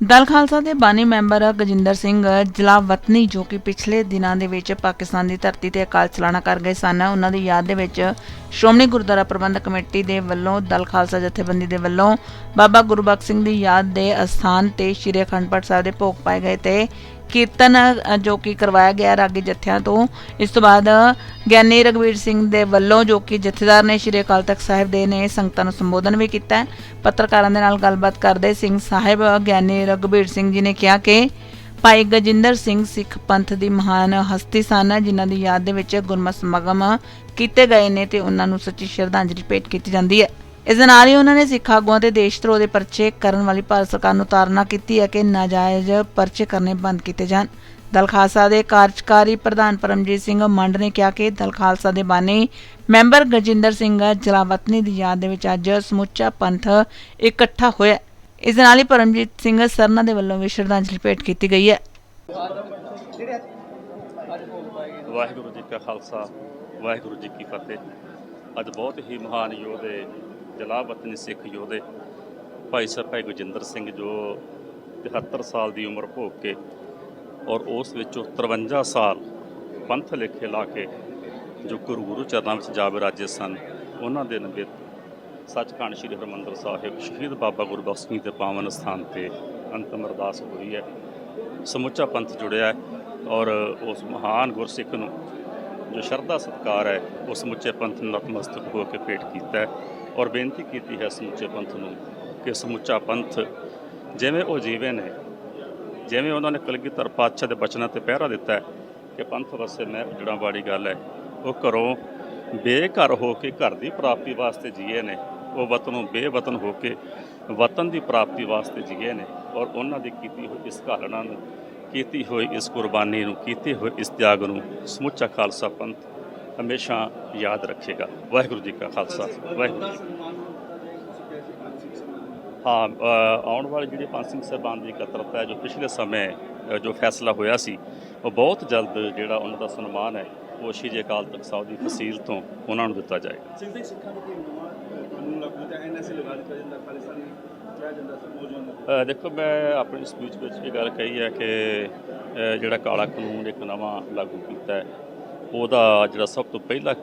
ਦਲ ਖਾਲਸਾ ਦੇ ਬਾਨੀ ਮੈਂਬਰ ਗਜਿੰਦਰ ਸਿੰਘ ਜਲਾਵਤਨੀ, ਜੋ ਕਿ ਪਿਛਲੇ ਦਿਨਾਂ ਦੇ ਵਿੱਚ ਪਾਕਿਸਤਾਨ ਦੀ ਧਰਤੀ ਤੇ ਅਕਾਲ ਚਲਾਣਾ ਕਰ ਗਏ ਸਨ, ਉਹਨਾਂ ਦੀ ਯਾਦ ਦੇ ਵਿੱਚ ਸ਼੍ਰੋਮਣੀ ਗੁਰਦੁਆਰਾ ਪ੍ਰਬੰਧਕ ਕਮੇਟੀ ਦੇ ਵੱਲੋਂ, ਦਲ ਖਾਲਸਾ ਜਥੇਬੰਦੀ ਦੇ ਵੱਲੋਂ ਬਾਬਾ ਗੁਰਬਖਸ਼ ਸਿੰਘ ਦੀ ਯਾਦ ਦੇ ਅਸਥਾਨ ਤੇ ਸ਼੍ਰੀ ਅਖੰਡ ਪਾਠ ਸਾਹਿਬ ਦੇ ਭੋਗ ਪਾਏ ਗਏ ਤੇ ਕੀਰਤਨ ਜੋ ਕਿ ਕਰਵਾਇਆ ਗਿਆ ਰਾਗੀ ਜਥਿਆਂ ਤੋਂ। ਇਸ ਤੋਂ ਬਾਅਦ, ਗਿਆਨੀ ਰਗਵੀਰ ਸਿੰਘ ਦੇ ਵੱਲੋਂ ਜੋ ਕਿ ਜਥੇਦਾਰ ਨੇ ਸ਼੍ਰੀ ਅਕਾਲ ਤਖਤ ਸਾਹਿਬ ਦੇ ਨੇ ਸੰਗਤਾਂ ਨੂੰ ਸੰਬੋਧਨ ਵੀ ਕੀਤਾ ਪੱਤਰਕਾਰਾਂ ਦੇ ਨਾਲ ਗੱਲਬਾਤ ਕਰਦੇ ਸਿੰਘ ਸਾਹਿਬ, ਗਿਆਨੀ ਰਗਵੀਰ ਸਿੰਘ ਜੀ ਨੇ ਕਿਹਾ ਕਿ ਭਾਈ ਗਜਿੰਦਰ ਸਿੰਘ ਸਿੱਖ ਪੰਥ ਦੀ ਮਹਾਨ ਹਸਤੀ ਸਨ, ਜਿਨ੍ਹਾਂ ਦੀ ਯਾਦ ਦੇ ਵਿੱਚ ਗੁਰਮਤਿ ਸਮਾਗਮ ਕੀਤੇ ਗਏ ਨੇ ਤੇ ਉਹਨਾਂ ਨੂੰ ਸੱਚੀ ਸ਼ਰਧਾਂਜਲੀ ਭੇਟ ਕੀਤੀ ਜਾਂਦੀ ਹੈ। ਇਸ ਦੇ ਨਾਲ ਹੀ ਉਹਨਾਂ ਨੇ ਸਿੱਖ ਆਗੂਆਂ ਤੇ ਦੇਸ਼ ਧਰੋਹ ਦੇ ਪਰਚੇ ਕਰਨ ਵਾਲੀ ਭਾਰਤ ਸਰਕਾਰ ਨੂੰ ਤਾਰਨਾ ਕੀਤੀ ਹੈ ਕਿ ਨਾਜਾਇਜ਼ ਪਰਚੇ ਕਰਨੇ ਬੰਦ ਕੀਤੇ ਜਾਣ। ਦਲ ਖਾਲਸਾ ਦੇ ਕਾਰਜਕਾਰੀ ਪ੍ਰਧਾਨ ਪਰਮਜੀਤ ਸਿੰਘ ਮੰਡ ਨੇ ਕਿਹਾ ਕਿ ਦਲ ਖਾਲਸਾ ਦੇ ਬਾਨੀ ਮੈਂਬਰ ਗਜਿੰਦਰ ਸਿੰਘ ਜਲਾਵਤਨੀ ਦੀ ਯਾਦ ਦੇ ਵਿੱਚ ਅੱਜ ਸਮੁੱਚਾ ਪੰਥ ਇਕੱਠਾ ਹੋਇਆ ਇਸ ਦੇ ਨਾਲ ਹੀ ਪਰਮਜੀਤ ਸਿੰਘ ਸਰਨਾ ਦੇ ਵੱਲੋਂ ਵੀ ਸ਼ਰਧਾਂਜਲੀ ਭੇਟ ਕੀਤੀ ਗਈ ਹੈ। ਵਾਹਿਗੁਰੂ ਜੀ ਕਾ ਖਾਲਸਾ, ਵਾਹਿਗੁਰੂ ਜੀ ਕੀ ਫਤਿਹ। ਅੱਜ ਬਹੁਤ ਹੀ ਮਹਾਨ ਯੋਧੇ ਜਲਾਵਤਨੀ ਸਿੱਖ ਯੋਧੇ ਭਾਈ ਸਾਹਿਬ ਭਾਈ ਗੁਰਜਿੰਦਰ ਸਿੰਘ ਜੋ 73 ਸਾਲ ਦੀ ਉਮਰ ਭੋਗ ਕੇ ਔਰ ਉਸ ਵਿੱਚੋਂ 53 ਸਾਲ ਪੰਥ ਲੇਖੇ ਲਾ ਕੇ ਜੋ ਗੁਰੂ ਗੁਰੂ ਚਰਨਾਂ ਵਿੱਚ ਜਾ ਵਿਰਾਜੇ ਸਨ, ਉਹਨਾਂ ਦੇ ਨਮਿਤ ਸੱਚਖੰਡ ਸ੍ਰੀ ਹਰਿਮੰਦਰ ਸਾਹਿਬ ਸ਼ਹੀਦ ਬਾਬਾ ਗੁਰਬਖਸ਼ ਸਿੰਘ ਦੇ ਪਾਵਨ ਸਥਾਨ ਤੇ ਅੰਤਮ ਅਰਦਾਸ ਹੋਈ ਹੈ। ਸਮੁੱਚਾ ਪੰਥ ਜੁੜਿਆ ਔਰ ਉਸ ਮਹਾਨ ਗੁਰਸਿੱਖ ਨੂੰ ਜੋ ਸ਼ਰਧਾ ਸਤਕਾਰ ਹੈ, ਉਹ ਸਮੁੱਚੇ ਪੰਥ ਨੂੰ ਨਤਮਸਤਕ ਹੋ ਕੇ ਭੇਟ ਕੀਤਾ ਹੈ। ਔਰ ਬੇਨਤੀ ਕੀਤੀ ਹੈ ਸਮੁੱਚੇ ਪੰਥ ਨੂੰ ਕਿ ਸਮੁੱਚਾ ਪੰਥ ਜਿਵੇਂ ਉਹ ਜੀਵੇ ਨੇ, ਜਿਵੇਂ ਉਹਨਾਂ ਨੇ ਕਲਗੀਧਰ ਪਾਤਸ਼ਾਹ ਦੇ ਬਚਨਾਂ ਤੇ ਪਹਿਰਾ ਦਿੱਤਾ ਹੈ ਕਿ ਪੰਥ ਵਸੇ ਮੈਂ ਉਜੜਾਂ ਵਾਲੀ ਗੱਲ ਹੈ, ਉਹ ਘਰੋਂ ਬੇਘਰ ਹੋ ਕੇ ਘਰ ਦੀ ਪ੍ਰਾਪਤੀ ਵਾਸਤੇ ਜੀਏ ਨੇ, ਉਹ ਵਤਨੋਂ ਬੇਵਤਨ ਹੋ ਕੇ ਵਤਨ ਦੀ ਪ੍ਰਾਪਤੀ ਵਾਸਤੇ ਜੀਏ ਨੇ ਔਰ ਉਹਨਾਂ ਦੀ ਕੀਤੀ ਹੋਈ ਇਸ ਘਾਲਣਾ ਨੂੰ, ਕੀਤੀ ਹੋਈ ਇਸ ਕੁਰਬਾਨੀ ਨੂੰ, ਕੀਤੇ ਹੋਏ ਇਸ ਤਿਆਗ ਨੂੰ ਸਮੁੱਚਾ ਖਾਲਸਾ ਪੰਥ ਹਮੇਸ਼ਾ ਯਾਦ ਰੱਖੇਗਾ। ਵਾਹਿਗੁਰੂ ਜੀ ਕਾ ਖਾਲਸਾ ਵਾਹਿਗੁਰੂ ਜੀ। ਹਾਂ ਆਉਣ ਵਾਲੀ ਜਿਹੜੀ ਪੰਜ ਸਿੰਘ ਸਾਹਿਬਾਨ ਦੀ ਇਕੱਤਰਤਾ ਹੈ ਜੋ ਪਿਛਲੇ ਸਮੇਂ ਜੋ ਫੈਸਲਾ ਹੋਇਆ ਸੀ ਉਹ ਬਹੁਤ ਜਲਦ ਜਿਹੜਾ ਉਹਨਾਂ ਦਾ ਸਨਮਾਨ ਹੈ ਉਹ ਸ਼੍ਰੀ ਅਕਾਲ ਤਖਤ ਸਾਹਿਬ ਦੀ ਫਸੀਲ ਤੋਂ ਉਹਨਾਂ ਨੂੰ ਦਿੱਤਾ ਜਾਏਗਾ। ਸਿੰਘ ਦੇ ਸਿੱਖਾਂ ਦੇ ਨਵਾਂ ਕਾਨੂੰਨ ਲਾਗੂ ਤਾਂ ਐਨਐਸਏ ਲਗਾ ਦਿੱਤਾ ਜਾਂਦਾ ਖਾਲਿਸਤਾਨੀ ਕਿਹਾ ਜਾਂਦਾ ਸੀ ਮੌਜੂਦ ਅ, ਦੇਖੋ ਮੈਂ ਆਪਣੀ ਸਪੀਚ ਵਿੱਚ ਇਹ ਗੱਲ ਕਹੀ ਹੈ ਕਿ ਜਿਹੜਾ ਕਾਲਾ ਕਾਨੂੰਨ ਇੱਕ ਨਵਾਂ ਲਾਗੂ ਕੀਤਾ ਹੈ ਉਹਦਾ ਜਿਹੜਾ ਸਭ ਤੋਂ ਪਹਿਲਾ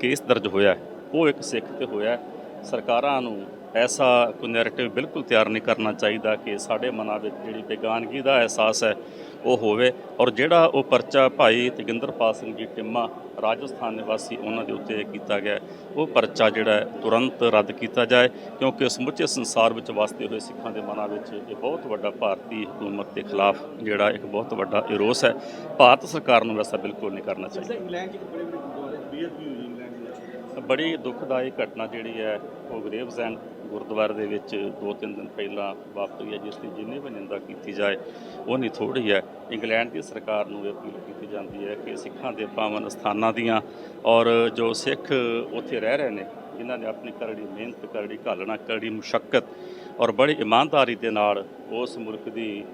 ਕੇਸ ਦਰਜ ਹੋਇਆ ਉਹ ਇੱਕ ਸਿੱਖ ਤੇ ਹੋਇਆ ਸਰਕਾਰਾਂ ਨੂੰ ਐਸਾ ਕੋਈ ਨੈਰੇਟਿਵ ਬਿਲਕੁਲ ਤਿਆਰ ਨਹੀਂ ਕਰਨਾ ਚਾਹੀਦਾ ਕਿ ਸਾਡੇ ਮਨਾਂ ਵਿੱਚ ਜਿਹੜੀ ਬੇਗਾਨਗੀ ਦਾ ਅਹਿਸਾਸ ਹੈ ਉਹ ਹੋਵੇ ਔਰ ਜਿਹੜਾ ਉਹ ਪਰਚਾ ਭਾਈ ਤੇਗਿੰਦਰਪਾਲ ਸਿੰਘ ਜੀ ਟਿੰਮਾ ਰਾਜਸਥਾਨ ਨਿਵਾਸੀ ਉਹਨਾਂ ਦੇ ਉੱਤੇ ਕੀਤਾ ਗਿਆ ਉਹ ਪਰਚਾ ਜਿਹੜਾ ਤੁਰੰਤ ਰੱਦ ਕੀਤਾ ਜਾਏ ਕਿਉਂਕਿ ਸਮੁੱਚੇ ਸੰਸਾਰ ਵਿੱਚ ਵਸਦੇ ਹੋਏ ਸਿੱਖਾਂ ਦੇ ਮਨਾਂ ਵਿੱਚ ਇਹ ਬਹੁਤ ਵੱਡਾ ਭਾਰਤੀ ਹਕੂਮਤ ਦੇ ਖਿਲਾਫ ਜਿਹੜਾ ਇੱਕ ਬਹੁਤ ਵੱਡਾ ਇਰੋਸ ਹੈ। ਭਾਰਤ ਸਰਕਾਰ ਨੂੰ ਵੈਸਾ ਬਿਲਕੁਲ ਨਹੀਂ ਕਰਨਾ ਚਾਹੀਦਾ। ਬੜੀ ਦੁਖਦਾਈ ਘਟਨਾ ਜਿਹੜੀ ਹੈ ਉਹ ਗਰੇਵਜ਼ੈਂਡ ਗੁਰਦੁਆਰੇ ਦੇ ਵਿੱਚ ਦੋ ਤਿੰਨ ਦਿਨ ਪਹਿਲਾਂ ਵਾਪਰੀ ਹੈ, ਜਿਸ ਦੀ ਜਿੰਨੀ ਵੀ ਨਿੰਦਾ ਕੀਤੀ ਜਾਏ, ਉਹ ਨਹੀਂ ਥੋੜੀ ਹੈ। ਇੰਗਲੈਂਡ ਦੀ ਸਰਕਾਰ ਨੂੰ ਇਹ ਅਪੀਲ ਕੀਤੀ ਜਾਂਦੀ ਹੈ ਕਿ ਸਿੱਖਾਂ ਦੇ ਪਾਵਨ ਸਥਾਨਾਂ ਦੀਆਂ ਔਰ ਜੋ ਸਿੱਖ ਉੱਥੇ ਰਹਿ ਰਹੇ ਨੇ, ਜਿਨ੍ਹਾਂ ਨੇ ਆਪਣੀ ਕਰੜੀ ਮਿਹਨਤ, ਕਰੜੀ ਘਾਲਣਾ, ਕਰੜੀ ਮੁਸ਼ਕਲ ਔਰ ਬੜੀ ਇਮਾਨਦਾਰੀ ਦੇ ਨਾਲ ਉਸ ਮੁਲਕ ਦੀ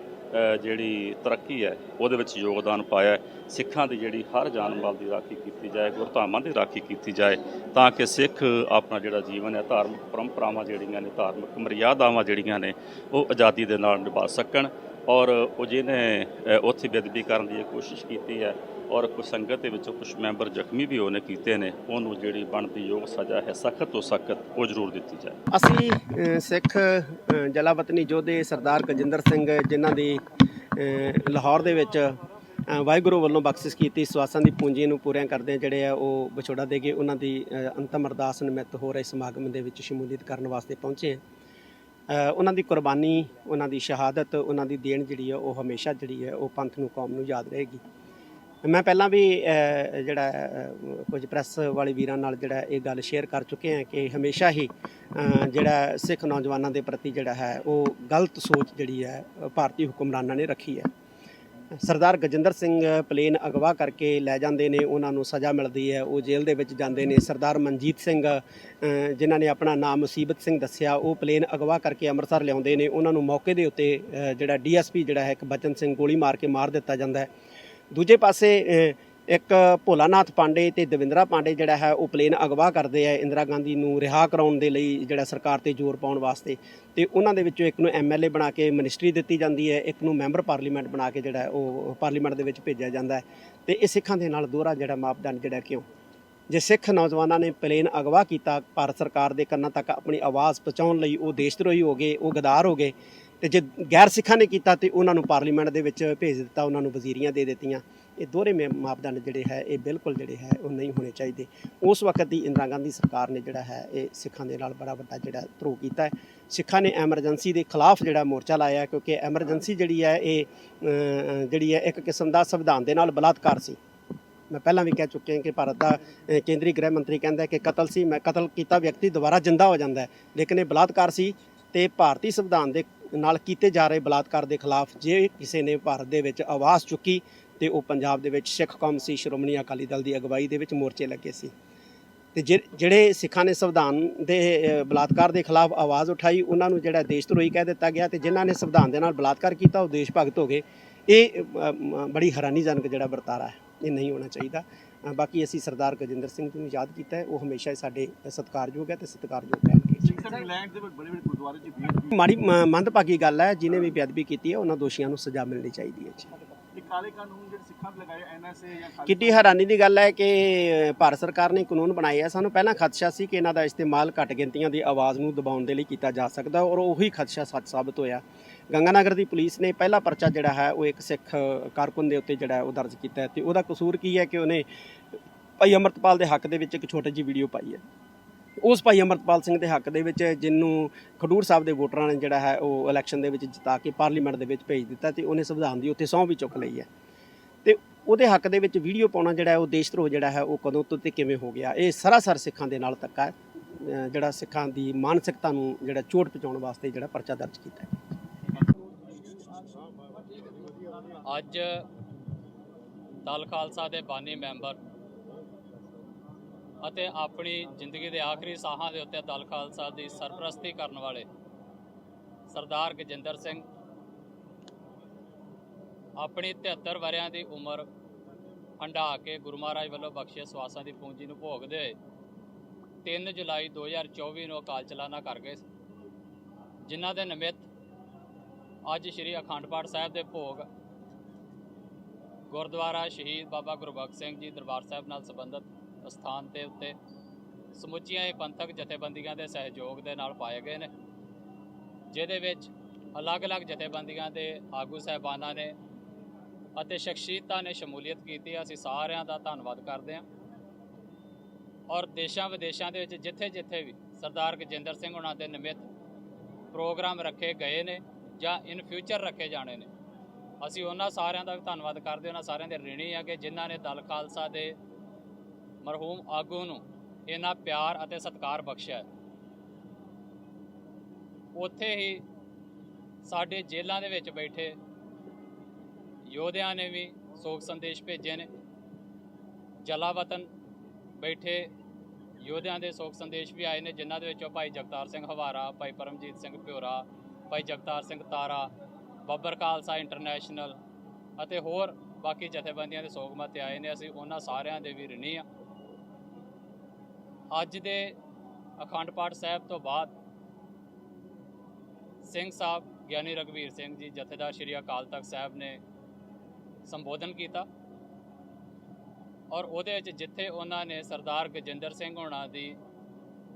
ਜਿਹੜੀ ਤਰੱਕੀ ਹੈ, ਉਹਦੇ ਵਿੱਚ ਯੋਗਦਾਨ ਪਾਇਆ ਸਿੱਖਾਂ ਦੀ ਜਿਹੜੀ ਹਰ ਜਾਨ ਮਾਲ ਦੀ ਰਾਖੀ ਕੀਤੀ ਜਾਏ, ਗੁਰਧਾਮਾਂ ਦੀ ਰਾਖੀ ਕੀਤੀ ਜਾਏ, ਤਾਂ ਕਿ ਸਿੱਖ ਆਪਣਾ ਜਿਹੜਾ ਜੀਵਨ ਹੈ, ਧਾਰਮਿਕ ਪਰੰਪਰਾਵਾਂ ਜਿਹੜੀਆਂ ਨੇ, ਧਾਰਮਿਕ ਮਰਿਆਦਾਵਾਂ ਜਿਹੜੀਆਂ ਨੇ, ਉਹ ਆਜ਼ਾਦੀ ਦੇ ਨਾਲ ਨਿਭਾ ਸਕਣ। ਔਰ ਉਹ ਜਿਹਨੇ ਉੱਥੇ ਬੇਅਦਬੀ ਕਰਨ ਦੀ ਇਹ ਕੋਸ਼ਿਸ਼ ਕੀਤੀ ਹੈ ਔਰ ਕੁਝ ਸੰਗਤ ਦੇ ਵਿੱਚੋਂ ਕੁਝ ਮੈਂਬਰ ਜ਼ਖਮੀ ਵੀ ਉਹਨੇ ਕੀਤੇ ਨੇ, ਉਹਨੂੰ ਜਿਹੜੀ ਬਣਦੀ ਯੋਗ ਸਜ਼ਾ ਹੈ, ਸਖਤ ਤੋਂ ਸਖਤ ਉਹ ਜ਼ਰੂਰ ਦਿੱਤੀ ਜਾਏ। ਅਸੀਂ ਸਿੱਖ ਜਲਾਵਤਨੀ ਯੋਧੇ ਸਰਦਾਰ ਗਜਿੰਦਰ ਸਿੰਘ, ਜਿਨ੍ਹਾਂ ਦੀ ਲਾਹੌਰ ਦੇ ਵਿੱਚ ਵਾਹਿਗੁਰੂ ਵੱਲੋਂ ਬਖਸ਼ਿਸ਼ ਕੀਤੀ, ਸਵਾਸਾਂ ਦੀ ਪੂੰਜੀ ਨੂੰ ਪੂਰਿਆਂ ਕਰਦੇ ਜਿਹੜੇ ਆ ਉਹ ਵਿਛੋੜਾ ਦੇ ਕੇ ਉਹਨਾਂ ਦੀ ਅੰਤਮ ਅਰਦਾਸ ਨਿਮਿਤ ਹੋ ਰਹੇ ਸਮਾਗਮ ਦੇ ਵਿੱਚ ਸ਼ਮੂਲੀਅਤ ਕਰਨ ਵਾਸਤੇ ਪਹੁੰਚੇ ਹਾਂ। ਉਹਨਾਂ ਦੀ ਕੁਰਬਾਨੀ, ਉਹਨਾਂ ਦੀ ਸ਼ਹਾਦਤ, ਉਹਨਾਂ ਦੀ ਦੇਣ ਜਿਹੜੀ ਆ ਉਹ ਹਮੇਸ਼ਾ ਜਿਹੜੀ ਹੈ ਉਹ ਪੰਥ ਨੂੰ, ਕੌਮ ਨੂੰ ਯਾਦ ਰਹੇਗੀ। ਮੈਂ ਪਹਿਲਾਂ ਵੀ ਜਿਹੜਾ ਕੁਝ ਪ੍ਰੈਸ ਵਾਲੇ ਵੀਰਾਂ ਨਾਲ ਜਿਹੜਾ ਇਹ ਗੱਲ ਸ਼ੇਅਰ ਕਰ ਚੁੱਕੇ ਹਾਂ ਕਿ ਹਮੇਸ਼ਾ ਹੀ ਜਿਹੜਾ ਸਿੱਖ ਨੌਜਵਾਨਾਂ ਦੇ ਪ੍ਰਤੀ ਜਿਹੜਾ ਹੈ ਉਹ ਗਲਤ ਸੋਚ ਜਿਹੜੀ ਹੈ ਭਾਰਤੀ ਹੁਕਮਰਾਨਾਂ ਨੇ ਰੱਖੀ ਹੈ। ਸਰਦਾਰ ਗਜਿੰਦਰ ਸਿੰਘ ਪਲੇਨ ਅਗਵਾ ਕਰਕੇ ਲੈ ਜਾਂਦੇ ਨੇ ਉਹਨਾਂ ਨੂੰ ਸਜ਼ਾ ਮਿਲਦੀ ਹੈ। ਉਹ ਜੇਲ੍ਹ ਦੇ ਵਿੱਚ ਜਾਂਦੇ ਨੇ। ਸਰਦਾਰ ਮਨਜੀਤ ਸਿੰਘ ਜਿਨ੍ਹਾਂ ਨੇ ਆਪਣਾ ਨਾਮ ਮੁਸੀਬਤ ਸਿੰਘ ਦੱਸਿਆ ਉਹ ਪਲੇਨ ਅਗਵਾ ਕਰਕੇ ਅੰਮ੍ਰਿਤਸਰ ਲਿਆਉਂਦੇ ਨੇ। ਉਹਨਾਂ ਨੂੰ ਮੌਕੇ ਦੇ ਉੱਤੇ ਅ, ਜਿਹੜਾ ਡੀਐਸਪੀ ਜਿਹੜਾ ਹੈ ਇੱਕ ਬਚਨ ਸਿੰਘ ਗੋਲੀ ਮਾਰ ਕੇ ਮਾਰ ਦਿੱਤਾ ਜਾਂਦਾ ਹੈ। ਦੂਜੇ ਪਾਸੇ ਅ, ਇੱਕ ਭੋਲਾਨਾਥ ਪਾਂਡੇ ਤੇ ਦਵਿੰਦਰਾ ਪਾਂਡੇ ਜਿਹੜਾ ਹੈ ਉਹ ਪਲੇਨ ਅਗਵਾ ਕਰਦੇ ਆ ਇੰਦਰਾ ਗਾਂਧੀ ਨੂੰ ਰਿਹਾ ਕਰਾਉਣ ਦੇ ਲਈ ਜਿਹੜਾ ਸਰਕਾਰ ਤੇ ਜ਼ੋਰ ਪਾਉਣ ਵਾਸਤੇ। ਤੇ ਉਹਨਾਂ ਦੇ ਵਿੱਚੋਂ ਇੱਕ ਨੂੰ ਐਮਐਲਏ ਬਣਾ ਕੇ ਮਿਨਿਸਟਰੀ ਦਿੱਤੀ ਜਾਂਦੀ ਹੈ ਇੱਕ ਨੂੰ ਮੈਂਬਰ ਪਾਰਲੀਮੈਂਟ ਬਣਾ ਕੇ ਜਿਹੜਾ ਉਹ ਪਾਰਲੀਮੈਂਟ ਦੇ ਵਿੱਚ ਭੇਜਿਆ ਜਾਂਦਾ ਹੈ। ਤੇ ਇਹ ਸਿੱਖਾਂ ਦੇ ਨਾਲ ਦੋਹਰਾ ਜਿਹੜਾ ਮਾਪਦੰਡ ਜਿਹੜਾ ਕਿਉਂ? ਜੇ ਸਿੱਖ ਨੌਜਵਾਨਾਂ ਨੇ ਪਲੇਨ ਅਗਵਾ ਕੀਤਾ ਭਾਰਤ ਸਰਕਾਰ ਦੇ ਕੰਨਾਂ ਤੱਕ ਆਪਣੀ ਆਵਾਜ਼ ਪਹੁੰਚਾਉਣ ਲਈ ਉਹ ਦੇਸ਼ਦਰੋਹੀ ਹੋ ਗਏ ਉਹ ਗਦਾਰ ਹੋ ਗਏ ਤੇ ਜੇ ਗੈਰ ਸਿੱਖਾਂ ਨੇ ਕੀਤਾ ਤੇ ਉਹਨਾਂ ਨੂੰ ਪਾਰਲੀਮੈਂਟ ਦੇ ਵਿੱਚ ਭੇਜ ਦਿੱਤਾ, ਉਹਨਾਂ ਨੂੰ ਵਜ਼ੀਰੀਆਂ ਦੇ ਦਿੱਤੀਆਂ। ਇਹ ਦੋਹਰੇ ਮੇ- ਮਾਪਦੰਡ ਜਿਹੜੇ ਹੈ, ਇਹ ਬਿਲਕੁਲ ਜਿਹੜੇ ਹੈ, ਉਹ ਨਹੀਂ ਹੋਣੇ ਚਾਹੀਦੇ। ਉਸ ਵਕਤ ਦੀ ਇੰਦਰਾ ਗਾਂਧੀ ਸਰਕਾਰ ਨੇ ਜਿਹੜਾ ਹੈ, ਇਹ ਸਿੱਖਾਂ ਦੇ ਨਾਲ ਬੜਾ ਵੱਡਾ ਜਿਹੜਾ ਧਰੋ ਕੀਤਾ ਹੈ। ਸਿੱਖਾਂ ਨੇ ਐਮਰਜੈਂਸੀ ਦੇ ਖਿਲਾਫ ਜਿਹੜਾ ਮੋਰਚਾ ਲਾਇਆ ਕਿਉਂਕਿ ਐਮਰਜੈਂਸੀ ਜਿਹੜੀ ਹੈ, ਇਹ ਜਿਹੜੀ ਹੈ, ਇੱਕ ਕਿਸਮ ਦਾ ਸੰਵਿਧਾਨ ਦੇ ਨਾਲ ਬਲਾਤਕਾਰ ਸੀ। ਮੈਂ ਪਹਿਲਾਂ ਵੀ ਕਹਿ ਚੁੱਕਿਆ ਕਿ ਭਾਰਤ ਦਾ ਕੇਂਦਰੀ ਗ੍ਰਹਿ ਮੰਤਰੀ ਕਹਿੰਦਾ ਕਿ ਕਤਲ ਸੀ, ਮੈਂ ਕਤਲ ਕੀਤਾ, ਵਿਅਕਤੀ ਦੁਬਾਰਾ ਜਿੰਦਾ ਹੋ ਜਾਂਦਾ ਹੈ। ਲੇਕਿਨ ਇਹ ਬਲਾਤਕਾਰ ਸੀ ਤੇ ਭਾਰਤੀ ਸੰਵਿਧਾਨ ਦੇ ਨਾਲ ਕੀਤੇ ਜਾ ਰਹੇ ਬਲਾਤਕਾਰ ਦੇ ਖਿਲਾਫ ਜੇ ਕਿਸੇ ਨੇ ਭਾਰਤ ਦੇ ਵਿੱਚ ਆਵਾਜ਼ ਚੁੱਕੀ ਤੇ ਉਹ ਪੰਜਾਬ ਦੇ ਵਿੱਚ ਸਿੱਖ ਕੌਮ ਸੀ ਸ਼੍ਰੋਮਣੀ ਅਕਾਲੀ ਦਲ ਦੀ ਅਗਵਾਈ ਦੇ ਵਿੱਚ ਮੋਰਚੇ ਲੱਗੇ ਸੀ। ਤੇ ਜਿ- ਜਿਹੜੇ ਸਿੱਖਾਂ ਨੇ ਸੰਵਿਧਾਨ ਦੇ ਬਲਾਤਕਾਰ ਦੇ ਖਿਲਾਫ ਆਵਾਜ਼ ਉਠਾਈ ਉਹਨਾਂ ਨੂੰ ਜਿਹੜਾ ਦੇਸ਼ ਧਰੋਹੀ ਕਹਿ ਦਿੱਤਾ ਗਿਆ ਤੇ ਜਿਨ੍ਹਾਂ ਨੇ ਸੰਵਿਧਾਨ ਦੇ ਨਾਲ ਬਲਾਤਕਾਰ ਕੀਤਾ ਉਹ ਦੇਸ਼ ਭਗਤ ਹੋ ਗਏ। ਇਹ ਅ, ਬੜੀ ਹੈਰਾਨੀਜਨਕ ਜਿਹੜਾ ਵਰਤਾਰਾ ਹੈ ਇਹ ਨਹੀਂ ਹੋਣਾ ਚਾਹੀਦਾ। ਬਾਕੀ ਅਸੀਂ ਸਰਦਾਰ ਗਜਿੰਦਰ ਸਿੰਘ ਜੀ ਨੂੰ ਯਾਦ ਕੀਤਾ ਹੈ ਉਹ ਹਮੇਸ਼ਾ ਹੀ ਸਾਡੇ ਸਤਿਕਾਰਯੋਗ ਹੈ ਤੇ ਸਤਿਕਾਰਯੋਗ ਹੈ। ਮਾੜੀ ਮੰਦਭਾਗੀ ਗੱਲ ਹੈ ਜਿਨੇ ਵੀ ਬੇਅਦਬੀ ਕੀਤੀ ਹੈ ਉਹਨਾਂ ਦੋਸ਼ੀਆਂ ਨੂੰ ਸਜ਼ਾ ਮਿਲਣੀ ਚਾਹੀਦੀ ਹੈ ਜੀ। ਇਹ ਕਾਲੇ ਕਾਨੂੰਨ ਜਿਹੜੇ ਸਿੱਖਾਂ ਤੇ ਲਗਾਏ ਐਨਐਸਏ ਜਾਂ ਖਾਲਿਸਤਾਨ- ਕਿੱਡੀ ਹੈਰਾਨੀ ਦੀ ਗੱਲ ਹੈ ਕਿ ਭਾਰਤ ਸਰਕਾਰ ਨੇ ਕਾਨੂੰਨ ਬਣਾਏ ਆ। ਸਾਨੂੰ ਪਹਿਲਾਂ ਖਦਸ਼ਾ ਸੀ ਕਿ ਇਹਨਾਂ ਦਾ ਇਸਤੇਮਾਲ ਘੱਟ ਗਿਣਤੀਆਂ ਦੀ ਆਵਾਜ਼ ਨੂੰ ਦਬਾਉਣ ਦੇ ਲਈ ਕੀਤਾ ਜਾ ਸਕਦਾ ਔਰ ਉਹੀ ਖਦਸ਼ਾ ਸੱਚ ਸਾਬਤ ਹੋਇਆ। ਗੰਗਾਨਗਰ ਦੀ ਪੁਲਿਸ ਨੇ ਪਹਿਲਾ ਪਰਚਾ ਜਿਹੜਾ ਹੈ ਉਹ ਇੱਕ ਸਿੱਖ ਕਾਰਕੁਨ ਦੇ ਉੱਤੇ ਜਿਹੜਾ ਉਹ ਦਰਜ ਕੀਤਾ ਤੇ ਉਹਦਾ ਕਸੂਰ ਕੀ ਹੈ ਕਿ ਉਹਨੇ ਭਾਈ ਅਮਰਤਪਾਲ ਦੇ ਹੱਕ ਦੇ ਵਿੱਚ ਇੱਕ ਛੋਟੀ ਜਿਹੀ ਵੀਡੀਓ ਪਾਈ ਹੈ। ਉਸ ਭਾਈ ਅਮਰਤਪਾਲ ਸਿੰਘ ਦੇ ਹੱਕ ਦੇ ਵਿੱਚ ਜਿਹਨੂੰ ਖਡੂਰ ਸਾਹਿਬ ਦੇ ਵੋਟਰਾਂ ਨੇ ਜਿਹੜਾ ਹੈ ਉਹ ਇਲੈਕਸ਼ਨ ਦੇ ਵਿੱਚ ਜਿਤਾ ਕੇ ਪਾਰਲੀਮੈਂਟ ਦੇ ਵਿੱਚ ਭੇਜ ਦਿੱਤਾ ਤੇ ਉਹਨੇ ਸੰਵਿਧਾਨ ਦੀ ਉੱਥੇ ਸਹੁੰ ਵੀ ਚੁੱਕ ਲਈ ਹੈ। ਤੇ ਉਹਦੇ ਹੱਕ ਦੇ ਵਿੱਚ ਵੀਡੀਓ ਪਾਉਣਾ ਜਿਹੜਾ ਉਹ ਦੇਸ਼ ਧਰੋਹ ਜਿਹੜਾ ਹੈ ਉਹ ਕਦੋਂ ਤੋਂ ਤੇ ਕਿਵੇਂ ਹੋ ਗਿਆ, ਇਹ ਸਰਾਸਰ ਸਿੱਖਾਂ ਦੇ ਨਾਲ ਧੱਕਾ ਜਿਹੜਾ ਸਿੱਖਾਂ ਦੀ ਮਾਨਸਿਕਤਾ ਨੂੰ ਜਿਹੜਾ ਚੋਟ ਪਹੁੰਚਾਉਣ ਵਾਸਤੇ ਜਿਹੜਾ ਪਰਚਾ ਦਰਜ ਕੀਤਾ ਹੈ। ਅੱਜ ਦਲ ਖਾਲਸਾ ਦੇ ਬਾਨੀ ਮੈਂਬਰ ਅਤੇ ਆਪਣੀ ਜ਼ਿੰਦਗੀ ਦੇ ਆਖਰੀ ਸਾਹਾਂ ਦੇ ਉੱਤੇ ਦਲ ਖਾਲਸਾ ਦੀ ਸਰਪ੍ਰਸਤੀ ਕਰਨ ਵਾਲੇ ਸਰਦਾਰ ਗਜਿੰਦਰ ਸਿੰਘ। ਆਪਣੀ 73 ਵਰਿਆਂ ਦੀ ਉਮਰ ਹੰਢਾ ਕੇ ਗੁਰੂ ਮਹਾਰਾਜ ਵੱਲੋਂ ਬਖਸ਼ੇ ਸਵਾਸਾਂ ਦੀ ਪੂੰਜੀ ਨੂੰ ਭੋਗਦੇ ਹੋਏ 3 ਜੁਲਾਈ 2024 ਨੂੰ ਅਕਾਲ ਚਲਾਣਾ ਕਰ ਗਏ ਜਿਨ੍ਹਾਂ ਦੇ ਨਿਮਿਤ ਅੱਜ ਸ੍ਰੀ ਅਖੰਡ ਪਾਠ ਸਾਹਿਬ ਦੇ ਭੋਗ ਗੁਰਦੁਆਰਾ ਸ਼ਹੀਦ ਬਾਬਾ ਗੁਰਬਖਸ਼ ਸਿੰਘ ਜੀ ਦਰਬਾਰ ਸਾਹਿਬ ਨਾਲ ਸੰਬੰਧਿਤ ਸਥਾਨ ਦੇ ਉੱਤੇ ਸਮੁੱਚੀਆਂ ਇਹ ਪੰਥਕ ਜਥੇਬੰਦੀਆਂ ਦੇ ਸਹਿਯੋਗ ਦੇ ਨਾਲ ਪਾਏ ਗਏ ਨੇ, ਜਿਹਦੇ ਵਿੱਚ ਅਲੱਗ-ਅਲੱਗ ਜਥੇਬੰਦੀਆਂ ਦੇ ਆਗੂ ਸਹਿਬਾਨਾਂ ਨੇ ਅਤੇ ਸ਼ਖਸੀਅਤਾਂ ਨੇ ਸ਼ਮੂਲੀਅਤ ਕੀਤੀ ਅਸੀਂ ਸਾਰਿਆਂ ਦਾ ਧੰਨਵਾਦ ਕਰਦੇ ਹਾਂ। ਔਰ ਦੇਸ਼ਾਂ ਵਿਦੇਸ਼ਾਂ ਦੇ ਵਿੱਚ ਜਿੱਥੇ-ਜਿੱਥੇ ਵੀ ਸਰਦਾਰ ਗਜਿੰਦਰ ਸਿੰਘ ਉਹਨਾਂ ਦੇ ਨਿਮਿਤ ਪ੍ਰੋਗਰਾਮ ਰੱਖੇ ਗਏ ਨੇ ਜਾਂ ਇਨ ਫਿਊਚਰ ਰੱਖੇ ਜਾਣੇ ਨੇ, ਅਸੀਂ ਉਹਨਾਂ ਸਾਰਿਆਂ ਦਾ ਵੀ ਧੰਨਵਾਦ ਕਰਦੇ ਉਹਨਾਂ ਸਾਰਿਆਂ ਦੇ ਰਿਣੀ ਆ ਕਿ ਜਿਨ੍ਹਾਂ ਨੇ ਦਲ ਖਾਲਸਾ ਦੇ ਮਰਹੂਮ ਆਗੂ ਨੂੰ ਇਹਨਾਂ ਪਿਆਰ ਅਤੇ ਸਤਿਕਾਰ ਬਖਸ਼ਿਆ ਉੱਥੇ ਹੀ ਸਾਡੇ ਜੇਲ੍ਹਾਂ ਦੇ ਵਿੱਚ ਬੈਠੇ ਯੋਧਿਆਂ ਨੇ ਵੀ ਸੋਗ ਸੰਦੇਸ਼ ਭੇਜੇ ਨੇ। ਜਲਾਵਤਨ ਬੈਠੇ ਯੋਧਿਆਂ ਦੇ ਸੋਗ ਸੰਦੇਸ਼ ਵੀ ਆਏ ਨੇ, ਜਿਨ੍ਹਾਂ ਦੇ ਵਿੱਚੋਂ ਭਾਈ ਜਗਤਾਰ ਸਿੰਘ ਹਵਾਰਾ, ਭਾਈ ਪਰਮਜੀਤ ਸਿੰਘ ਪਿਓਰਾ ਭਾਈ ਜਗਤਾਰ ਸਿੰਘ ਤਾਰਾ, ਬੱਬਰ ਖਾਲਸਾ ਇੰਟਰਨੈਸ਼ਨਲ ਅਤੇ ਹੋਰ ਬਾਕੀ ਜਥੇਬੰਦੀਆਂ ਦੇ ਸੋਗ ਮਤੇ ਆਏ ਨੇ। ਅਸੀਂ ਉਹਨਾਂ ਸਾਰਿਆਂ ਦੇ ਵੀ ਰਿਣੀ ਆ ਅੱਜ ਦੇ ਅਖੰਡ ਪਾਠ ਸਾਹਿਬ ਤੋਂ ਬਾਅਦ ਸਿੰਘ ਸਾਹਿਬ ਗਿਆਨੀ ਰਗਵੀਰ ਸਿੰਘ ਜੀ ਜਥੇਦਾਰ ਸ਼੍ਰੀ ਅਕਾਲ ਤਖਤ ਸਾਹਿਬ ਨੇ ਸੰਬੋਧਨ ਕੀਤਾ ਔਰ ਉਹਦੇ ਵਿੱਚ ਜਿੱਥੇ ਉਹਨਾਂ ਨੇ ਸਰਦਾਰ ਗਜਿੰਦਰ ਸਿੰਘ ਹੋਣਾ ਦੀ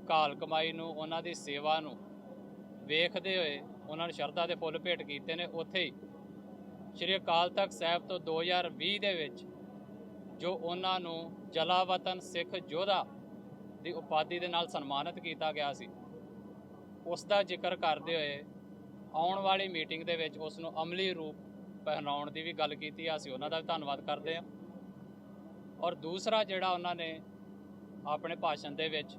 ਕਾਲ ਕਮਾਈ ਨੂੰ, ਉਹਨਾਂ ਦੀ ਸੇਵਾ ਨੂੰ ਵੇਖਦੇ ਹੋਏ ਉਹਨਾਂ ਨੂੰ ਸ਼ਰਧਾ ਦੇ ਫੁੱਲ ਭੇਟ ਕੀਤੇ ਨੇ, ਉੱਥੇ ਹੀ ਸ਼੍ਰੀ ਅਕਾਲ ਤਖਤ ਸਾਹਿਬ ਤੋਂ 2020 ਦੇ ਵਿੱਚ ਜੋ ਉਹਨਾਂ ਨੂੰ ਜਲਾਵਤਨ ਸਿੱਖ ਯੋਧਾ ਦੀ ਉਪਾਧੀ ਦੇ ਨਾਲ ਸਨਮਾਨਿਤ ਕੀਤਾ ਗਿਆ ਸੀ। ਉਸ ਦਾ ਜ਼ਿਕਰ ਕਰਦੇ ਹੋਏ ਆਉਣ ਵਾਲੀ ਮੀਟਿੰਗ ਦੇ ਵਿੱਚ ਉਸ ਨੂੰ ਅਮਲੀ ਰੂਪ ਪਹਿਨਾਉਣ ਦੀ ਵੀ ਗੱਲ ਕੀਤੀ ਆ। ਅਸੀਂ ਉਹਨਾਂ ਦਾ ਵੀ ਧੰਨਵਾਦ ਕਰਦੇ ਹਾਂ। ਔਰ ਦੂਸਰਾ ਜਿਹੜਾ ਉਹਨਾਂ ਨੇ ਆਪਣੇ ਭਾਸ਼ਣ ਦੇ ਵਿੱਚ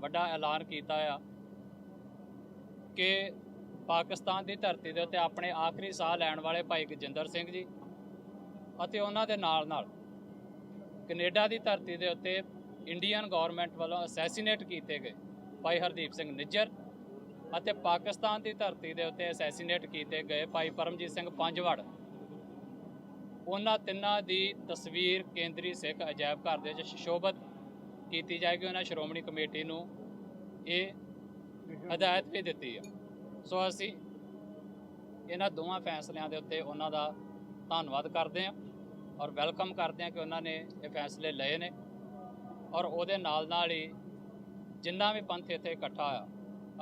ਵੱਡਾ ਐਲਾਨ ਕੀਤਾ ਆ ਕਿ ਪਾਕਿਸਤਾਨ ਦੀ ਧਰਤੀ ਦੇ ਉੱਤੇ ਆਪਣੇ ਆਖਰੀ ਸਾਹ ਲੈਣ ਵਾਲੇ ਭਾਈ ਗਜਿੰਦਰ ਸਿੰਘ ਜੀ ਅਤੇ ਉਹਨਾਂ ਦੇ ਨਾਲ ਨਾਲ ਕੈਨੇਡਾ ਦੀ ਧਰਤੀ ਦੇ ਉੱਤੇ ਇੰਡੀਅਨ ਗਵਰਨਮੈਂਟ ਵੱਲੋਂ ਅਸੈਸੀਨੇਟ ਕੀਤੇ ਗਏ ਭਾਈ ਹਰਦੀਪ ਸਿੰਘ ਨਿੱਜਰ ਅਤੇ ਪਾਕਿਸਤਾਨ ਦੀ ਧਰਤੀ ਦੇ ਉੱਤੇ ਅਸੈਸੀਨੇਟ ਕੀਤੇ ਗਏ ਭਾਈ ਪਰਮਜੀਤ ਸਿੰਘ ਪੰਜਵੜ। ਉਹਨਾਂ ਤਿੰਨਾਂ ਦੀ ਤਸਵੀਰ ਕੇਂਦਰੀ ਸਿੱਖ ਅਜਾਇਬ ਘਰ ਦੇ ਵਿੱਚ ਸ਼ੋਭਤ ਕੀਤੀ ਜਾਏਗੀ। ਉਹਨਾਂ ਸ਼੍ਰੋਮਣੀ ਕਮੇਟੀ ਨੂੰ ਇਹ ਹਦਾਇਤ ਵੀ ਦਿੱਤੀ ਹੈ ਸੋ ਅਸੀਂ ਇਹਨਾਂ ਦੋਵਾਂ ਫੈਸਲਿਆਂ ਦੇ ਉੱਤੇ ਉਹਨਾਂ ਦਾ ਧੰਨਵਾਦ ਕਰਦੇ ਹਾਂ ਔਰ ਵੈਲਕਮ ਕਰਦੇ ਹਾਂ ਕਿ ਉਹਨਾਂ ਨੇ ਇਹ ਫੈਸਲੇ ਲਏ ਨੇ। ਔਰ ਉਹਦੇ ਨਾਲ ਨਾਲ ਹੀ ਜਿੰਨਾ ਵੀ ਪੰਥ ਇੱਥੇ ਇਕੱਠਾ ਆ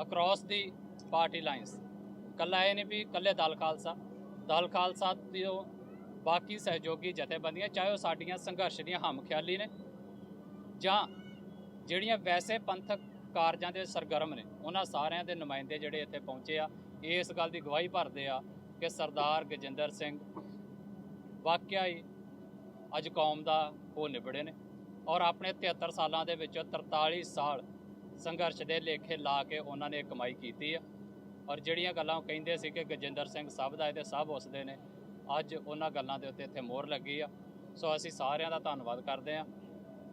ਅਕ੍ਰੋਸ ਦੀ ਪਾਰਟੀ ਲਾਈਨਸ ਕੱਲਾ ਇਹ ਨਹੀਂ ਵੀ ਕੱਲੇ ਦਲ ਖਾਲਸਾ। ਦਲ ਖਾਲਸਾ ਦੀ ਬਾਕੀ ਸਹਿਯੋਗੀ ਜਥੇਬੰਦੀਆਂ, ਚਾਹੇ ਉਹ ਸਾਡੀਆਂ ਸੰਘਰਸ਼ ਦੀਆਂ ਹਮਖਿਆਲੀ ਨੇ, ਜਾਂ ਜਿਹੜੀਆਂ ਵੈਸੇ ਪੰਥਕ ਕਾਰਜਾਂ ਦੇ ਸਰਗਰਮ ਨੇ, ਉਹਨਾਂ ਸਾਰਿਆਂ ਦੇ ਨੁਮਾਇੰਦੇ ਜਿਹੜੇ ਇੱਥੇ ਪਹੁੰਚੇ ਆ ਇਸ ਗੱਲ ਦੀ ਗਵਾਹੀ ਭਰਦੇ ਆ ਕਿ ਸਰਦਾਰ ਗਜਿੰਦਰ ਸਿੰਘ ਵਾਕਿਆ ਹੀ ਅੱਜ ਕੌਮ ਦਾ ਉਹ ਨਿਬੜੇ ਨੇ। ਔਰ ਆਪਣੇ 73 ਸਾਲਾਂ ਦੇ ਵਿੱਚੋਂ 43 ਸਾਲ ਸੰਘਰਸ਼ ਦੇ ਲੇਖੇ ਲਾ ਕੇ ਉਹਨਾਂ ਨੇ ਕਮਾਈ ਕੀਤੀ ਆ। ਔਰ ਜਿਹੜੀਆਂ ਗੱਲਾਂ ਉਹ ਕਹਿੰਦੇ ਸੀ ਕਿ ਗਜਿੰਦਰ ਸਿੰਘ ਸਭ ਦਾ ਇਹਦੇ ਸਭ ਉਸਦੇ ਨੇ, ਅੱਜ ਉਹਨਾਂ ਗੱਲਾਂ ਦੇ ਉੱਤੇ ਇੱਥੇ ਮੋਹਰ ਲੱਗੀ ਆ। ਸੋ ਅਸੀਂ ਸਾਰਿਆਂ ਦਾ ਧੰਨਵਾਦ ਕਰਦੇ ਹਾਂ।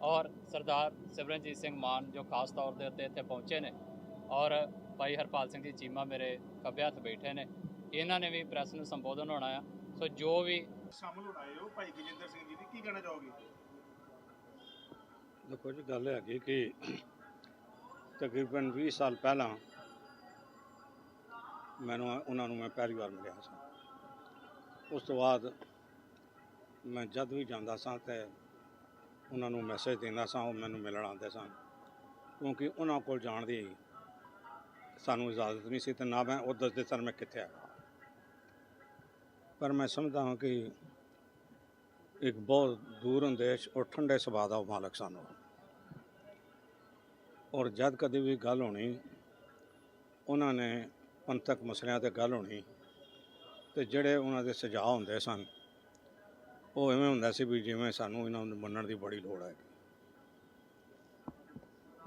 ਔਰ ਸਰਦਾਰ ਸਿਮਰਨਜੀਤ ਸਿੰਘ ਮਾਨ ਜੋ ਖਾਸ ਤੌਰ ਦੇ ਉੱਤੇ ਇੱਥੇ ਪਹੁੰਚੇ ਨੇ, ਔਰ ਭਾਈ ਹਰਪਾਲ ਸਿੰਘ ਜੀ ਚੀਮਾ ਮੇਰੇ ਖੱਬੇ ਹੱਥ ਬੈਠੇ ਨੇ, ਇਹਨਾਂ ਨੇ ਵੀ ਪ੍ਰੈਸ ਨੂੰ ਸੰਬੋਧਨ ਹੋਣਾ ਆ। ਸੋ ਜੋ ਵੀ ਸ਼ਾਮਲ ਹੋਣ ਆਏ ਹੋ ਭਾਈ ਗਜਿੰਦਰ ਸਿੰਘ ਜੀ ਦੀ ਕੀ ਕਹਿਣਾ ਚਾਹੋਗੇ? ਦੇਖੋ ਜੀ, ਗੱਲ ਹੈਗੀ ਕਿ ਤਕਰੀਬਨ 20 ਸਾਲ ਪਹਿਲਾਂ ਮੈਨੂੰ ਉਹਨਾਂ ਨੂੰ ਮੈਂ ਪਹਿਲੀ ਵਾਰ ਮਿਲਿਆ ਸੀ। ਉਸ ਤੋਂ ਬਾਅਦ ਮੈਂ ਜਦ ਵੀ ਜਾਂਦਾ ਸਾਂ ਤੇ ਉਹਨਾਂ ਨੂੰ ਮੈਸੇਜ ਦਿੰਦਾ ਸਾਂ, ਉਹ ਮੈਨੂੰ ਮਿਲਣ ਆਉਂਦੇ ਸਨ। ਕਿਉਂਕਿ ਉਹਨਾਂ ਕੋਲ ਜਾਣ ਦੀ ਸਾਨੂੰ ਇਜਾਜ਼ਤ ਨਹੀਂ ਸੀ ਤੇ ਨਾ ਮੈਂ ਉਹ ਦੱਸਦੇ ਸਨ, ਮੈਂ ਕਿੱਥੇ ਆ ਪਰ ਮੈਂ ਸਮਝਦਾ ਹਾਂ ਕਿ ਇੱਕ ਬਹੁਤ ਦੂਰ ਅੰਦੇਸ਼ ਔਰ ਠੰਡੇ ਸੁਭਾਅ ਦਾ ਮਾਲਕ ਸਨ। ਉਹ ਔਰ ਜਦ ਕਦੇ ਵੀ ਗੱਲ ਹੋਣੀ, ਉਹਨਾਂ ਨੇ ਪੰਥਕ ਮਸਲਿਆਂ ਤੇ ਗੱਲ ਹੋਣੀ ਤੇ ਜਿਹੜੇ ਉਹਨਾਂ ਦੇ ਸੁਝਾਅ ਹੁੰਦੇ ਸਨ, ਉਹ ਐਵੇਂ ਹੁੰਦਾ ਸੀ ਵੀ ਜਿਵੇਂ ਸਾਨੂੰ ਇਹਨਾਂ ਨੂੰ ਮੰਨਣ ਦੀ ਬੜੀ ਲੋੜ ਹੈ।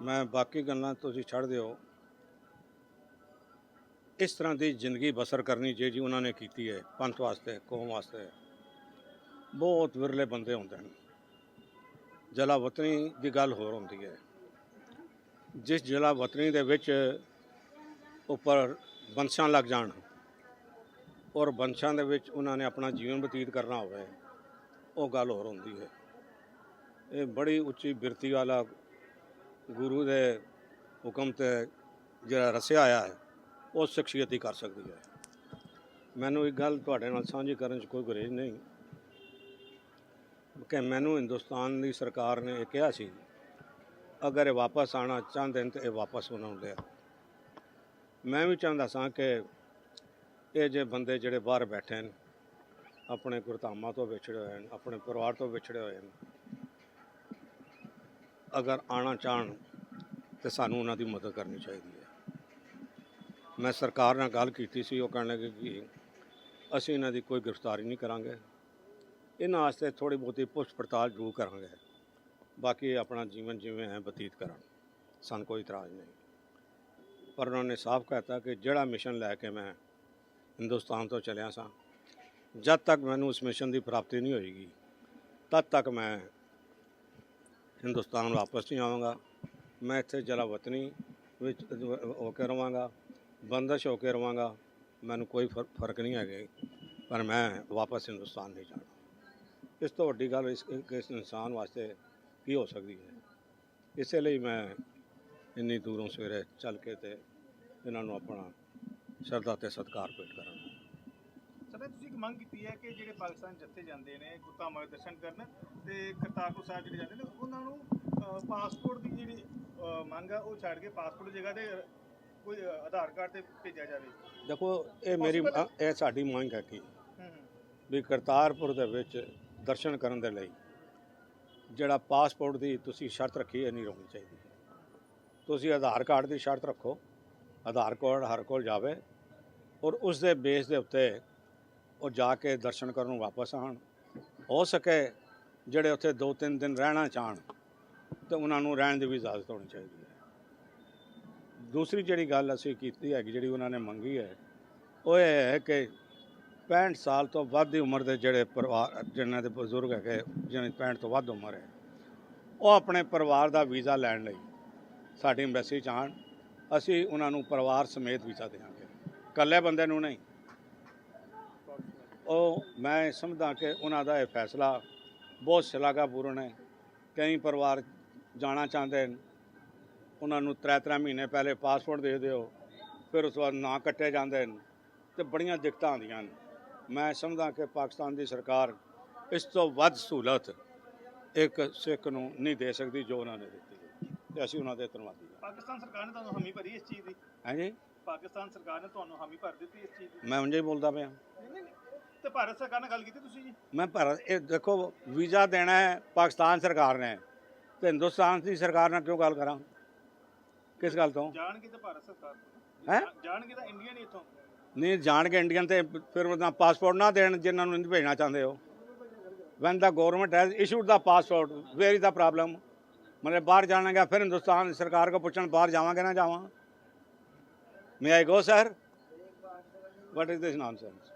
ਮੈਂ ਬਾਕੀ ਗੱਲਾਂ ਤੁਸੀਂ ਛੱਡ ਦਿਓ। ਇਸ ਤਰ੍ਹਾਂ ਦੀ ਜ਼ਿੰਦਗੀ ਬਸਰ ਕਰਨੀ ਜੇ ਜੀ ਉਹਨਾਂ ਨੇ ਕੀਤੀ ਹੈ, ਪੰਥ ਵਾਸਤੇ, ਕੌਮ ਵਾਸਤੇ। ਬਹੁਤ ਵਿਰਲੇ ਬੰਦੇ ਹੁੰਦੇ ਹਨ। ਜਲਾ ਵਤਨੀ ਦੀ ਗੱਲ ਹੋਰ ਹੁੰਦੀ ਹੈ। ਜਿਸ ਜਲਾ ਵਤਨੀ ਦੇ ਵਿੱਚ ਉੱਪਰ ਬੰਸ਼ਾਂ ਲੱਗ ਜਾਣ ਔਰ ਬੰਸ਼ਾਂ ਦੇ ਵਿੱਚ ਉਹਨਾਂ ਨੇ ਆਪਣਾ ਜੀਵਨ ਬਤੀਤ ਕਰਨਾ ਹੋਵੇ, ਉਹ ਗੱਲ ਹੋਰ ਹੁੰਦੀ ਹੈ। ਇਹ ਬੜੀ ਉੱਚੀ ਬਿਰਤੀ ਵਾਲਾ ਗੁਰੂ ਦੇ ਹੁਕਮ ਤੇ ਜਿਹੜਾ ਰਸਿਆ ਆਇਆ ਹੈ, ਉਹ ਸ਼ਖਸੀਅਤ ਹੀ ਕਰ ਸਕਦੀ ਹੈ। ਮੈਨੂੰ ਇੱਕ ਗੱਲ ਤੁਹਾਡੇ ਨਾਲ ਸਾਂਝੀ ਕਰਨ 'ਚ ਕੋਈ ਗੁਰੇਜ਼ ਨਹੀਂ। ਕਿ ਮੈਨੂੰ ਹਿੰਦੁਸਤਾਨ ਦੀ ਸਰਕਾਰ ਨੇ ਇਹ ਕਿਹਾ ਸੀ, ਅਗਰ ਇਹ ਵਾਪਸ ਆਣਾ ਚਾਹੁੰਦੇ ਨੇ ਤਾਂ ਇਹ ਵਾਪਸ ਉਹਨਾਂ ਨੂੰ ਮੈਂ ਵੀ ਚਾਹੁੰਦਾ ਸਾਂ ਕਿ ਇਹ ਜੇ ਬੰਦੇ ਜਿਹੜੇ ਬਾਹਰ ਬੈਠੇ ਨੇ, ਆਪਣੇ ਗੁਰਧਾਮਾਂ ਤੋਂ ਵਿਛੜੇ ਹੋਏ ਨੇ, ਆਪਣੇ ਪਰਿਵਾਰ ਤੋਂ ਵਿਛੜੇ ਹੋਏ ਨੇ, ਅਗਰ ਆਣਾ ਚਾਹਣ ਤੇ ਸਾਨੂੰ ਉਹਨਾਂ ਦੀ ਮਦਦ ਕਰਨੀ ਚਾਹੀਦੀ ਹੈ। ਮੈਂ ਸਰਕਾਰ ਨਾਲ ਗੱਲ ਕੀਤੀ ਸੀ, ਉਹ ਕਹਿਣ ਲੱਗੇ ਕਿ ਅਸੀਂ ਇਹਨਾਂ ਦੀ ਕੋਈ ਗ੍ਰਿਫਤਾਰੀ ਨਹੀਂ ਕਰਾਂਗੇ। ਇਹਨਾਂ ਵਾਸਤੇ ਥੋੜੀ ਬਹੁਤੀ ਪੁੱਛ ਪੜਤਾਲ ਜ਼ਰੂਰ ਕਰਾਂਗੇ। ਬਾਕੀ ਆਪਣਾ ਜੀਵਨ ਜਿਵੇਂ ਹੈ ਬਤੀਤ ਕਰਨ ਸਾਨੂੰ ਕੋਈ ਇਤਰਾਜ਼ ਨਹੀਂ। ਪਰ ਉਹਨਾਂ ਨੇ ਸਾਫ਼ ਕਹਿਤਾ ਕਿ ਜਿਹੜਾ ਮਿਸ਼ਨ ਲੈ ਕੇ ਮੈਂ ਹਿੰਦੁਸਤਾਨ ਤੋਂ ਚਲਿਆ ਸਾਂ, ਜਦ ਤੱਕ ਮੈਨੂੰ ਉਸ ਮਿਸ਼ਨ ਦੀ ਪ੍ਰਾਪਤੀ ਨਹੀਂ ਹੋਏਗੀ, ਤਦ ਤੱਕ ਮੈਂ ਹਿੰਦੁਸਤਾਨ ਵਾਪਸ ਨਹੀਂ ਆਵਾਂਗਾ। ਮੈਂ ਇੱਥੇ ਜਲਾ ਵਤਨੀ ਵਿੱਚ ਹੋ ਕੇ ਰਵਾਂਗਾ, ਬੰਦਸ਼ ਹੋ ਕੇ ਰਵਾਂਗਾ। ਮੈਨੂੰ ਕੋਈ ਫਰ- ਫ਼ਰਕ ਨਹੀਂ ਹੈਗਾ। ਪਰ ਮੈਂ ਵਾਪਸ ਹਿੰਦੁਸਤਾਨ ਨਹੀਂ ਜਾਣਾ। ਇਸ ਤੋਂ ਵੱਡੀ ਗੱਲ ਇਸ ਇੱਕ ਇਸ ਇਨਸਾਨ ਵਾਸਤੇ ਕੀ ਹੋ ਸਕਦੀ ਹੈ? ਇਸੇ ਲਈ ਮੈਂ ਇੰਨੀ ਦੂਰੋਂ ਸਵੇਰੇ ਚੱਲ ਕੇ ਤੇ ਇਹਨਾਂ ਨੂੰ ਆਪਣਾ ਸ਼ਰਧਾ ਤੇ ਸਤਿਕਾਰ ਭੇਟ ਕਰਾਂ ਸਰ ਤੁਸੀਂ ਇੱਕ ਮੰਗ ਕੀਤੀ ਹੈ ਕਿ ਜਿਹੜੇ ਪਾਕਿਸਤਾਨ ਜੱਥੇ ਜਾਂਦੇ ਨੇ ਦੇ ਦਰਸ਼ਨ ਕਰਨ ਤੇ ਕਰਤਾਰਪੁਰ ਸਾਹਿਬ ਜਿਹੜੇ ਜਾਂਦੇ ਨੇ ਉਹਨਾਂ ਨੂੰ ਪਾਸਪੋਰਟ ਦੀ ਜਿਹੜੀ ਮੰਗ ਆ ਉਹ ਛੱਡ ਕੇ ਪਾਸਪੋਰਟ ਜਗ੍ਹਾ ਤੇ ਕੋਈ ਆਧਾਰ ਕਾਰਡ ਤੇ ਭੇਜਿਆ ਜਾਵੇ। ਦੇਖੋ ਇਹ ਮੇਰੀ ਇਹ ਸਾਡੀ ਮੰਗ ਹੈ ਕਿ ਵੀ ਕਰਤਾਰਪੁਰ ਦੇ ਵਿੱਚ ਦਰਸ਼ਨ ਕਰਨ ਦੇ ਲਈ ਜਿਹੜਾ ਪਾਸਪੋਰਟ ਦੀ ਤੁਸੀਂ ਸ਼ਰਤ ਰੱਖੀ ਹੈ, ਨਹੀਂ ਹੋਣੀ ਚਾਹੀਦੀ। ਤੁਸੀਂ ਆਧਾਰ ਕਾਰਡ ਦੀ ਸ਼ਰਤ ਰੱਖੋ, ਆਧਾਰ ਕਾਰਡ ਹਰ ਕੋਲ ਜਾਵੇ ਔਰ ਉਸ ਦੇ ਬੇਸ ਦੇ ਉੱਤੇ ਉਹ ਜਾ ਕੇ ਦਰਸ਼ਨ ਕਰਨ ਨੂੰ ਵਾਪਸ ਆਉਣ। ਹੋ ਸਕੇ ਜਿਹੜੇ ਉੱਥੇ 2-3 ਦਿਨ ਰਹਿਣਾ ਚਾਹਣ, ਤੇ ਉਹਨਾਂ ਨੂੰ ਰਹਿਣ ਦੀ ਵੀ ਇਜਾਜ਼ਤ ਹੋਣੀ ਚਾਹੀਦੀ ਹੈ। ਦੂਸਰੀ ਜਿਹੜੀ ਗੱਲ ਅਸੀਂ ਕੀਤੀ ਹੈਗੀ, ਜਿਹੜੀ ਉਹਨਾਂ ਨੇ ਮੰਗੀ ਹੈ, ਉਹ ਇਹ ਹੈ ਕਿ 65 ਸਾਲ ਤੋਂ ਵੱਧ ਦੀ ਉਮਰ ਦੇ ਜਿਹੜੇ ਪਰਿਵਾਰ, ਜਿਨ੍ਹਾਂ ਦੇ ਬਜ਼ੁਰਗ ਹੈਗੇ ਜਿਹਨਾਂ ਦੀ 65 ਤੋਂ ਵੱਧ ਉਮਰ ਹੈ, ਉਹ ਆਪਣੇ ਪਰਿਵਾਰ ਦਾ ਵੀਜ਼ਾ ਲੈਣ ਲਈ ਸਾਡੀ ਐਮਬੈਸੀ 'ਚ ਆਉਣ। ਅਸੀਂ ਉਹਨਾਂ ਨੂੰ ਪਰਿਵਾਰ ਸਮੇਤ ਵੀਜ਼ਾ ਦੇਵਾਂਗੇ। ਇਕੱਲੇ ਬੰਦੇ ਨੂੰ ਨਹੀਂ। ਉਹ, ਮੈਂ ਸਮਝਦਾ ਕਿ ਉਹਨਾਂ ਦਾ ਇਹ ਫੈਸਲਾ ਬਹੁਤ ਸ਼ਲਾਘਾਪੂਰਨ ਹੈ। ਕਈ ਪਰਿਵਾਰ ਜਾਣਾ ਚਾਹੁੰਦੇ ਨੇ ਉਹਨਾਂ ਨੂੰ ਤਰੇ ਤਰੇ ਮਹੀਨੇ ਪਹਿਲੇ ਪਾਸਪੋਰਟ ਦੇ ਦਿਓ, ਫਿਰ ਉਸ ਤੋਂ ਬਾਅਦ ਨਾਂ ਕੱਟੇ ਜਾਂਦੇ ਨੇ ਤੇ ਬੜੀਆਂ ਦਿੱਕਤਾਂ ਆਉਂਦੀਆਂ ਨੇ ਮੈਂ ਸਮਝਦਾ ਕਿ ਪਾਕਿਸਤਾਨ ਦੀ ਸਰਕਾਰ ਇਸ ਤੋਂ ਵੱਧ ਸਹੂਲਤ ਇੱਕ ਸਿੱਖ ਨੂੰ ਨਹੀਂ ਦੇ ਸਕਦੀ ਜੋ ਉਹਨਾਂ ਨੇ ਦਿੱਤੀ ਹੈ। ਤੇ ਅਸੀਂ ਉਹਨਾਂ ਦੇ ਧੰਨਵਾਦੀ ਹਾਂ। ਪਾਕਿਸਤਾਨ ਸਰਕਾਰ ਨੇ ਤੁਹਾਨੂੰ ਹਾਮੀ ਭਰੀ ਇਸ ਚੀਜ਼ ਦੀ? ਹਾਂਜੀ? ਪਾਕਿਸਤਾਨ ਸਰਕਾਰ ਨੇ ਤੁਹਾਨੂੰ ਹਾਮੀ ਭਰ ਦਿੱਤੀ ਇਸ ਚੀਜ਼ ਦੀ? ਮੈਂ ਉਂਝ ਹੀ ਬੋਲਦਾ ਪਿਆ। ਤੇ ਭਾਰਤ ਸਰਕਾਰ ਨਾਲ ਗੱਲ ਕੀਤੀ ਤੁਸੀਂ ਜੀ? ਮੈਂ ਭਾਰਤ ਇਹ ਦੇਖੋ ਵੀਜ਼ਾ ਦੇਣਾ ਹੈ ਪਾਕਿਸਤਾਨ ਸਰਕਾਰ ਨੇ। ਤੇ ਹਿੰਦੁਸਤਾਨ ਦੀ ਸਰਕਾਰ ਨਾਲ ਕਿਉਂ ਗੱਲ ਕਰਾਂ? ਕਿਸ ਗੱਲ ਤੋਂ? ਜਾਣਗੇ ਤਾਂ ਭਾਰਤ ਸਰਕਾਰ ਹੈਂ? ਜਾਣਗੇ ਤਾਂ ਇੰਡੀਆ ਨਹੀਂ ਇੱਥੋਂ। ਨਹੀਂ ਜਾਣਗੇ ਇੰਡੀਅਨ ਤੇ ਫਿਰ ਉਹਨਾਂ ਪਾਸਪੋਰਟ ਨਾ ਦੇਣ ਜਿਨ੍ਹਾਂ ਨੂੰ ਨਹੀਂ ਭੇਜਣਾ ਚਾਹੁੰਦੇ ਹੋ when the government has issued the passport where is the problem ਮਤਲਬ ਬਾਹਰ ਜਾਣਾਗਾ ਫਿਰ ਹਿੰਦੁਸਤਾਨ ਸਰਕਾਰ ਕੋ ਪੁੱਛਣ, ਬਾਹਰ ਜਾਵਾਂਗੇ ਨਾ ਜਾਵਾਂ? May I go sir what is this nonsense